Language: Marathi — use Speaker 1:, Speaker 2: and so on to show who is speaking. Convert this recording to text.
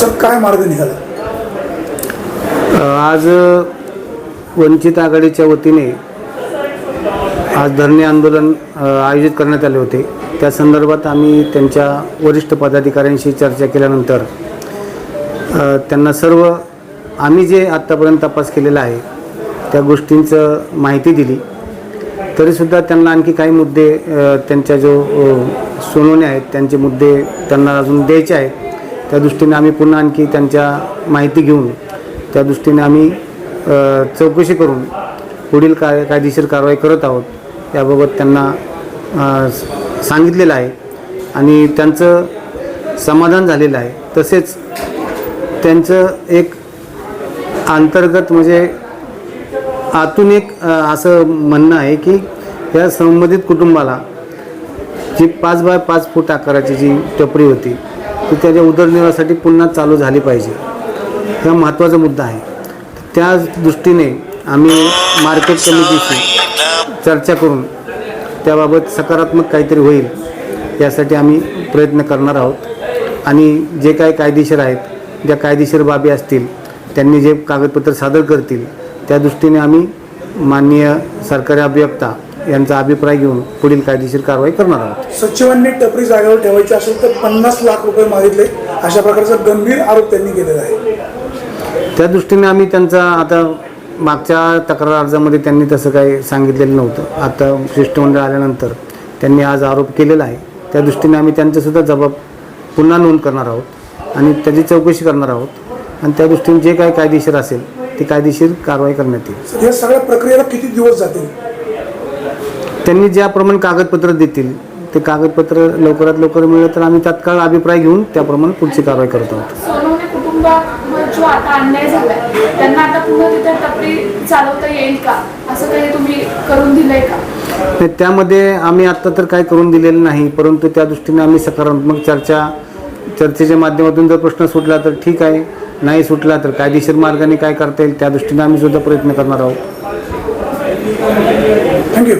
Speaker 1: सर काय मार्ग निघाला?
Speaker 2: आज वंचित आघाडीच्या वतीने आज धरणे आंदोलन आयोजित करण्यात आले होते. त्या संदर्भात आम्ही त्यांच्या वरिष्ठ पदाधिकाऱ्यांशी चर्चा केल्यानंतर त्यांना सर्व आम्ही जे आत्तापर्यंत तपास केलेला आहे त्या गोष्टींचं माहिती दिली. तरीसुद्धा त्यांना आणखी काही मुद्दे त्यांच्या जो सोनवणे आहेत त्यांचे मुद्दे त्यांना अजून द्यायचे आहेत. त्या दृष्टीने आम्ही पुन्हा आणखी त्यांच्या माहिती घेऊन त्या दृष्टीने आम्ही चौकशी करून पुढील काय कायदेशीर कारवाई करत आहोत याबाबत त्यांना सांगितलेलं आहे. आणि त्यांचं समाधान झालेलं आहे. तसेच त्यांचं एक अंतर्गत म्हणजे आतून एक असं म्हणणं आहे की या संबंधित कुटुंबाला जी पाच बाय पाच फूट आकाराची जी टपरी होती ती त्याच्या उदरनिर्वाहासाठी पुन्हा चालू झाली पाहिजे. हा महत्त्वाचा मुद्दा आहे. त्या दृष्टीने आम्ही मार्केट कमिटीशी चर्चा करून त्याबाबत सकारात्मक काहीतरी होईल यासाठी आम्ही प्रयत्न करणार आहोत. आणि जे काही कायदेशीर आहेत ज्या कायदेशीर बाबी असतील त्यांनी जे कागदपत्र सादर करतील त्या दृष्टीने आम्ही माननीय सरकारी अभियोक्ता यांचा अभिप्राय घेऊन पुढील कायदेशीर कारवाई करणार आहोत.
Speaker 1: सचिवांनी टपरी जागेवर ठेवायची असेल तर पन्नास लाख रुपये मागितले. अशा प्रकारचा गंभीर आरोप त्यांनी केलेला आहे.
Speaker 2: त्या दृष्टीने आम्ही त्यांचा आता मागच्या तक्रार अर्जामध्ये त्यांनी तसं काही सांगितलेलं नव्हतं. आता शिष्टमंडळ आल्यानंतर त्यांनी आज आरोप केलेला आहे. त्या दृष्टीने आम्ही त्यांचंसुद्धा जबाब पुन्हा नोंद करणार आहोत आणि त्याची चौकशी करणार आहोत. आणि त्या दृष्टीने जे काही कायदेशीर असेल ती कायदेशीर कारवाई करण्यात येईल.
Speaker 1: या सगळ्या प्रक्रियेला किती दिवस जातील?
Speaker 2: त्यांनी ज्याप्रमाणे कागदपत्र देतील ते कागदपत्र लवकरात लवकर मिळलं तर आम्ही तात्काळ अभिप्राय घेऊन त्याप्रमाणे पुढची कारवाई करत आहोत.
Speaker 3: सोनवणे कुटुंबावर जो आता अन्याय झालाय त्यांना आता पुन्हा तिथे टपरी चालवता येईल का? असं काही तुम्ही करून दिलंय का?
Speaker 2: नाही, त्यामध्ये आम्ही आत्ता तर काय करून दिलेलं नाही परंतु त्या दृष्टीने आम्ही सकारात्मक चर्चा चर्चेच्या माध्यमातून जर प्रश्न सुटला तर ठीक आहे नाही सुटला तर कायदेशीर मार्गाने काय करता येईल त्या दृष्टीने आम्ही सुद्धा प्रयत्न करणार आहोत.
Speaker 1: थँक्यू